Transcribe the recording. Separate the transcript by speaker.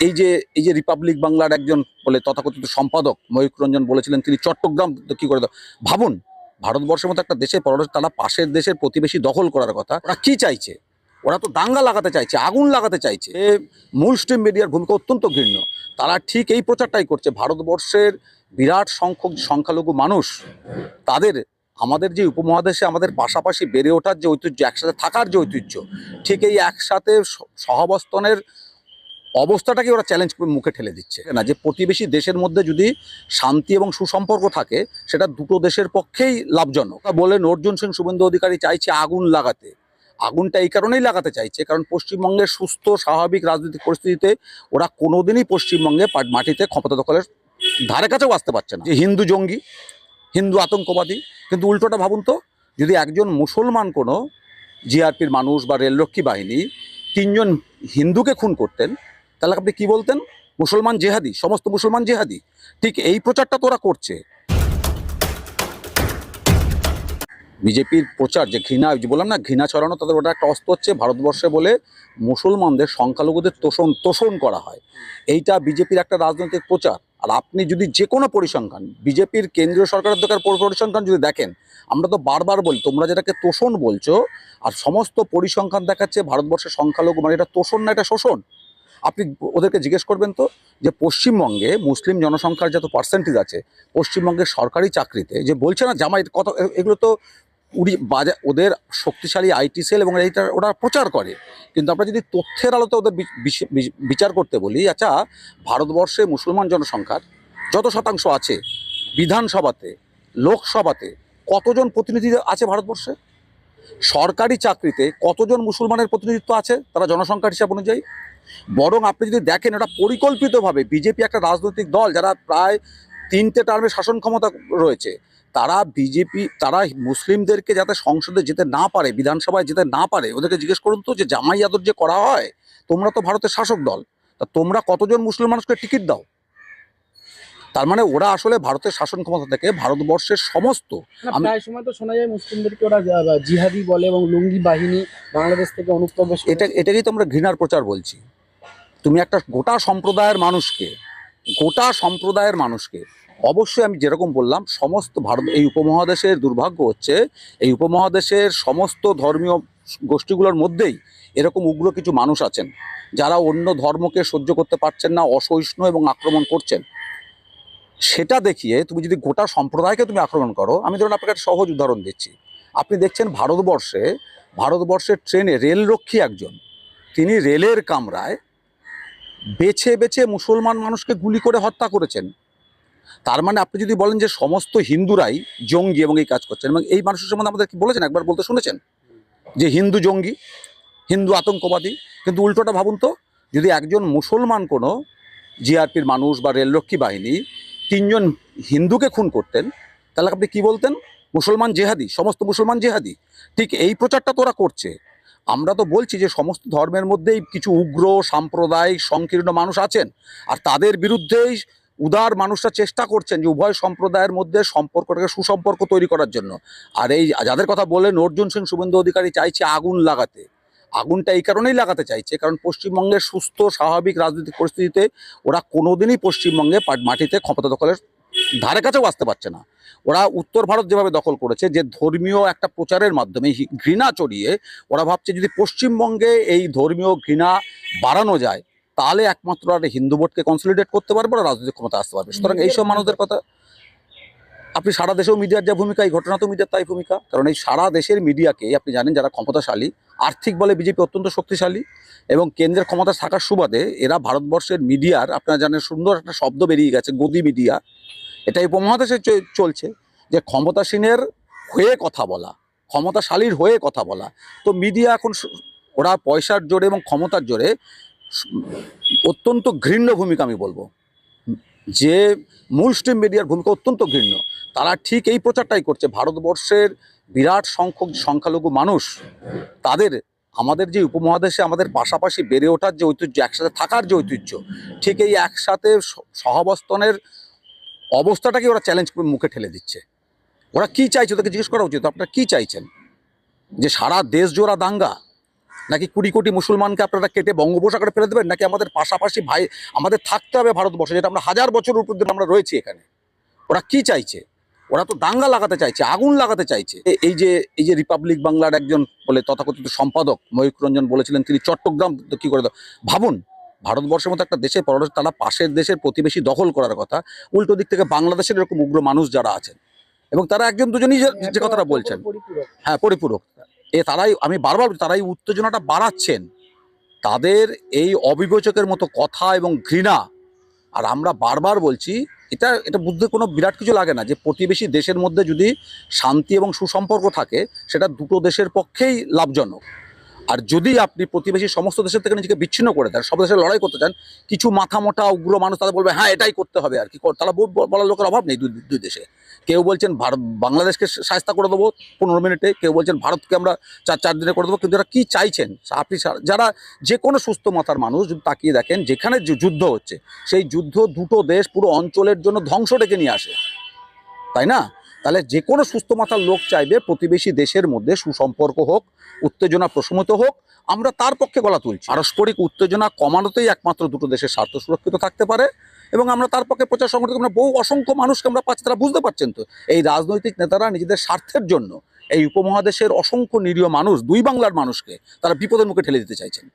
Speaker 1: এই যে এই যে রিপাবলিক বাংলার একজন বলে তথাকথিত সম্পাদক ময়ূক রঞ্জন বলেছিলেন তিনি চট্টগ্রাম কি করে ভাবুন ভারতবর্ষের মতো একটা দেশে পররাষ্ট্র তারা পাশের দেশের প্রতিবেশী দখল করার কথা ওরা কি চাইছে? ওরা তো দাঙ্গা লাগাতে চাইছে আগুন লাগাতে চাইছে। মূল স্ট্রিম মিডিয়ার ভূমিকা অত্যন্ত ঘৃণ্য। তারা ঠিক এই প্রচারটাই করছে ভারতবর্ষের বিরাট সংখ্যক সংখ্যালঘু মানুষ তাদের আমাদের যে উপমহাদেশে আমাদের পাশাপাশি বেড়ে ওঠার যে ঐতিহ্য একসাথে থাকার যে ঐতিহ্য ঠিক এই একসাথে স- সহাবস্থানের অবস্থাটাকে ওরা চ্যালেঞ্জ মুখে ঠেলে দিচ্ছে। না, যে প্রতিবেশী দেশের মধ্যে যদি শান্তি এবং সুসম্পর্ক থাকে, সেটা দুটো দেশের পক্ষেই লাভজনক। বলেন, অর্জুন সিং শুভেন্দু অধিকারী চাইছে আগুন লাগাতে। আগুনটা এই কারণেই লাগাতে চাইছে, কারণ পশ্চিমবঙ্গের সুস্থ, স্বাভাবিক রাজনৈতিক পরিস্থিতিতে ওরা কোনোদিনই পশ্চিমবঙ্গে মাটিতে ক্ষমতা দখলের ধারে কাছেও আসতে পারছে না। যে হিন্দু জঙ্গি, হিন্দু আতঙ্কবাদী, কিন্তু উল্টোটা ভাবুন তো, যদি একজন মুসলমান কোনো জিআরপির মানুষ বা রেলরক্ষী বাহিনী তিনজন হিন্দুকে খুন করতেন তাহলে আপনি কি বলতেন? মুসলমান জেহাদি, সমস্ত মুসলমান জেহাদি। ঠিক এই প্রচারটা তোরা করছে। বিজেপির প্রচার, যে ঘৃণা বললাম না, ঘৃণা ছড়ানো, তাদের ওটা একটা অস্ত্র হচ্ছে ভারতবর্ষে বলে মুসলমানদের সংখ্যালঘুদের তোষণ তোষণ করা হয়। এইটা বিজেপির একটা রাজনৈতিক প্রচার। আর আপনি যদি যে কোনো পরিসংখ্যান, বিজেপির কেন্দ্রীয় সরকারের দরকার পরিসংখ্যান যদি দেখেন, আমরা তো বারবার বলি, তোমরা যেটাকে তোষণ বলছো, আর সমস্ত পরিসংখ্যান দেখাচ্ছে ভারতবর্ষের সংখ্যালঘু মানে এটা তোষণ না, এটা শোষণ। আপনি ওদেরকে জিজ্ঞেস করবেন তো যে পশ্চিমবঙ্গে মুসলিম জনসংখ্যার যত পার্সেন্টেজ আছে পশ্চিমবঙ্গের সরকারি চাকরিতে যে বলছে না জামাই কত, এগুলো তো উড়ি বাজার ওদের শক্তিশালী আইটি সেল এবং এইটা ওরা প্রচার করে। কিন্তু আমরা যদি তথ্যের আলোতে ওদের বিচার করতে বলি আচ্ছা ভারতবর্ষে মুসলমান জনসংখ্যার যত শতাংশ আছে, বিধানসভাতে, লোকসভাতে, কতজন প্রতিনিধি আছে ভারতবর্ষে? সরকারি চাকরিতে কতজন মুসলমানের প্রতিনিধিত্ব আছে, তারা জনসংখ্যার হিসাব অনুযায়ী? বরং আপনি যদি দেখেন এটা পরিকল্পিতভাবে বিজেপি একটা রাজনৈতিক দল যারা প্রায় তিনটে টার্মে শাসন ক্ষমতা রয়েছে তারা বিজেপি তারা মুসলিমদেরকে যাতে সংসদে যেতে না পারে বিধানসভায় যেতে না পারে ওদেরকে জিজ্ঞেস করুন তো যে জামাই আদর যে করা হয় তোমরা তো ভারতের শাসক দল তা তোমরা কতজন মুসলিম মানুষকে টিকিট দাও? তার মানে ওরা আসলে ভারতের শাসন ক্ষমতা থেকে ভারতবর্ষের সমস্ত আমি-
Speaker 2: প্রায় সময় তো শোনা যায় মুসলিমদেরকে ওরা জিহাদি বলে এবং লুঙ্গি বাহিনী বাংলাদেশ থেকে অনুপ্রবেশ
Speaker 1: এটা এটাকেই তো আমরা ঘৃণার প্রচার বলছি। তুমি একটা গোটা সম্প্রদায়ের মানুষকে, গোটা সম্প্রদায়ের মানুষকে, অবশ্যই আমি যেরকম বললাম, সমস্ত ভারত, এই উপমহাদেশের দুর্ভাগ্য হচ্ছে, এই উপমহাদেশের সমস্ত ধর্মীয় গোষ্ঠীগুলোর মধ্যেই এরকম উগ্র কিছু মানুষ আছেন, যারা অন্য ধর্মকে সহ্য করতে পারছেন না, অসহিষ্ণু এবং আক্রমণ করছেন। সেটা দেখিয়ে তুমি যদি গোটা সম্প্রদায়কে তুমি আক্রমণ করো, আমি ধরুন আপনাকে একটা সহজ উদাহরণ দিচ্ছি। আপনি দেখছেন ভারতবর্ষে, ভারতবর্ষের ট্রেনে রেলরক্ষী একজন, তিনি রেলের কামরায় বেছে বেছে মুসলমান মানুষকে গুলি করে হত্যা করেছেন। তার মানে আপনি যদি বলেন যে সমস্ত হিন্দুরাই জঙ্গি এবং এই কাজ করছেন, এবং এই মানুষের সম্বন্ধে আমাদের কি বলেছেন? একবার বলতে শুনেছেন? যে হিন্দু জঙ্গি, হিন্দু আতঙ্কবাদী, কিন্তু উল্টোটা ভাবুন তো, যদি একজন মুসলমান কোনো জিআরপির মানুষ বা রেলরক্ষী বাহিনী তিনজন হিন্দুকে খুন করতেন, তাহলে আপনি কি বলতেন? মুসলমান জেহাদি, সমস্ত মুসলমান জেহাদি। ঠিক এই প্রচারটা তোরা করছে। আমরা তো বলছি যে সমস্ত ধর্মের মধ্যেই কিছু উগ্র, সাম্প্রদায়িক, সংকীর্ণ মানুষ আছেন। আর তাদের বিরুদ্ধেই উদার মানুষরা চেষ্টা করছেন যে উভয় সম্প্রদায়ের মধ্যে সম্পর্কটাকে সুসম্পর্ক তৈরি করার জন্য। আর এই যাদের কথা বলেন অর্জুন সিং শুভেন্দু অধিকারী চাইছে আগুন লাগাতে। আগুনটা এই কারণেই লাগাতে চাইছে, কারণ পশ্চিমবঙ্গের সুস্থ, স্বাভাবিক রাজনৈতিক পরিস্থিতিতে ওরা কোনোদিনই পশ্চিমবঙ্গে মাটিতে ক্ষমতা দখলের ধারে কাছেও আসতে পারছে না। ওরা উত্তর ভারত যেভাবে দখল করেছে যে ধর্মীয় একটা প্রচারের মাধ্যমে ঘৃণা চড়িয়ে ওরা ভাবছে যদি পশ্চিমবঙ্গে এই ধর্মীয় ঘৃণা বাড়ানো যায় তাহলে একমাত্র আর হিন্দু ভোটকে কনসলিডেট করতে পারবে আর রাজনৈতিক ক্ষমতা আসতে পারবে। সুতরাং এইসব মানুষদের কথা আপনি সারা দেশেও মিডিয়ার যা ভূমিকা এই ঘটনা তো মিডিয়ার তাই ভূমিকা। কারণ এই সারা দেশের মিডিয়াকে আপনি জানেন যারা ক্ষমতাশালী আর্থিক বলে বিজেপি অত্যন্ত শক্তিশালী এবং কেন্দ্রের ক্ষমতা থাকার সুবাদে এরা ভারতবর্ষের মিডিয়ার আপনারা জানেন সুন্দর একটা শব্দ বেরিয়ে গেছে গদি মিডিয়া। এটা উপমহাদেশে চলছে যে ক্ষমতাসীনের হয়ে কথা বলা, ক্ষমতাশালীর হয়ে কথা বলা। তো মিডিয়া এখন ওরা পয়সার জোরে এবং ক্ষমতার জোরে অত্যন্ত ঘৃণ্য ভূমিকা আমি বলব। যে মূল স্ট্রিম মিডিয়ার ভূমিকা অত্যন্ত ঘৃণ্য। তারা ঠিক এই প্রচারটাই করছে। ভারতবর্ষের বিরাট সংখ্যক সংখ্যালঘু মানুষ, তাদের, আমাদের যে উপমহাদেশে আমাদের পাশাপাশি বেড়ে ওঠার যে ঐতিহ্য, একসাথে থাকার যে ঐতিহ্য, ঠিক এই একসাথে স- সহাবস্থানের অবস্থাটাকে ওরা চ্যালেঞ্জ মুখে ঠেলে দিচ্ছে। ওরা কি চাইছে ওদেরকে জিজ্ঞেস করা উচিত? আপনারা কি চাইছেন? যে সারা দেশ জোড়া দাঙ্গা? নাকি কুড়ি কোটি মুসলমানকে আপনারা কেটে বঙ্গোপসাগরে ফেলে দেবেন? নাকি আমাদের পাশাপাশি ভাই, আমাদের থাকতে হবে ভারতবর্ষে, যেটা আমরা হাজার বছর উপর আমরা রয়েছি এখানে। ওরা কি চাইছে? ওরা তো দাঙ্গা লাগাতে চাইছে, আগুন লাগাতে চাইছে। এই যে এই যে রিপাবলিক বাংলার একজন বলে তথাকথিত সম্পাদক ময়ূক রঞ্জন বলেছিলেন, তিনি চট্টগ্রাম কি করে ভাবুন ভারতবর্ষের মতো একটা দেশে পরশ তারা পাশের দেশের প্রতিবেশী দখল করার কথা উল্টো দিক থেকে বাংলাদেশের এরকম উগ্র মানুষ যারা আছেন। এবং তারা একজন দুজনই যে- কথাটা বলছেন। হ্যাঁ পরিপূরক। এ তারাই আমি বারবার তারাই উত্তেজনাটা বাড়াচ্ছেন। তাদের এই অবিবেচকের মতো কথা এবং ঘৃণা আর আমরা বারবার বলছি এটা এটা বুঝতে কোনো বিরাট কিছু লাগে না যে প্রতিবেশী দেশের মধ্যে যদি শান্তি এবং সুসম্পর্ক থাকে সেটা দুটো দেশের পক্ষেই লাভজনক। আর যদি আপনি প্রতিবেশী সমস্ত দেশের থেকে নিজেকে বিচ্ছিন্ন করে দেন, সব দেশের লড়াই করতে চান, কিছু মাথা মোটা উগ্র মানুষ তারা বলবে হ্যাঁ এটাই করতে হবে আর কি। তারা বল- বল- বলার লোকের অভাব নেই দুই দেশে। কেউ বলছেন, ভারত, বাংলাদেশকে সাহায্য করে দেবো পনেরো মিনিটে। কেউ বলছেন, ভারতকে আমরা চার চার দিনে করে দেবো। কিন্তু এরা কী চাইছেন? আপনি যারা যে কোনো সুস্থ মাথার মানুষ, যদি তাকিয়ে দেখেন, যেখানে যুদ্ধ হচ্ছে, সেই যুদ্ধ দুটো দেশ পুরো অঞ্চলের জন্য ধ্বংস ডেকে নিয়ে আসে। তাই না? তাহলে যে কোনো সুস্থ মাথার লোক চাইবে প্রতিবেশী দেশের মধ্যে সুসম্পর্ক হোক, উত্তেজনা প্রশমিত হোক, আমরা তার পক্ষে গলা তুলছি। পারস্পরিক উত্তেজনা কমানোতেই একমাত্র দুটো দেশের স্বার্থ সুরক্ষিত থাকতে পারে এবং আমরা তার পক্ষে প্রচার সংগঠিত আমরা বহু অসংখ্য মানুষকে আমরা পাচ্ছি, তারা বুঝতে পারছেন তো? এই রাজনৈতিক নেতারা নিজেদের স্বার্থের জন্য এই উপমহাদেশের অসংখ্য নিরীহ মানুষ, দুই বাংলার মানুষকে তারা বিপদের মুখে ঠেলে দিতে চাইছেন।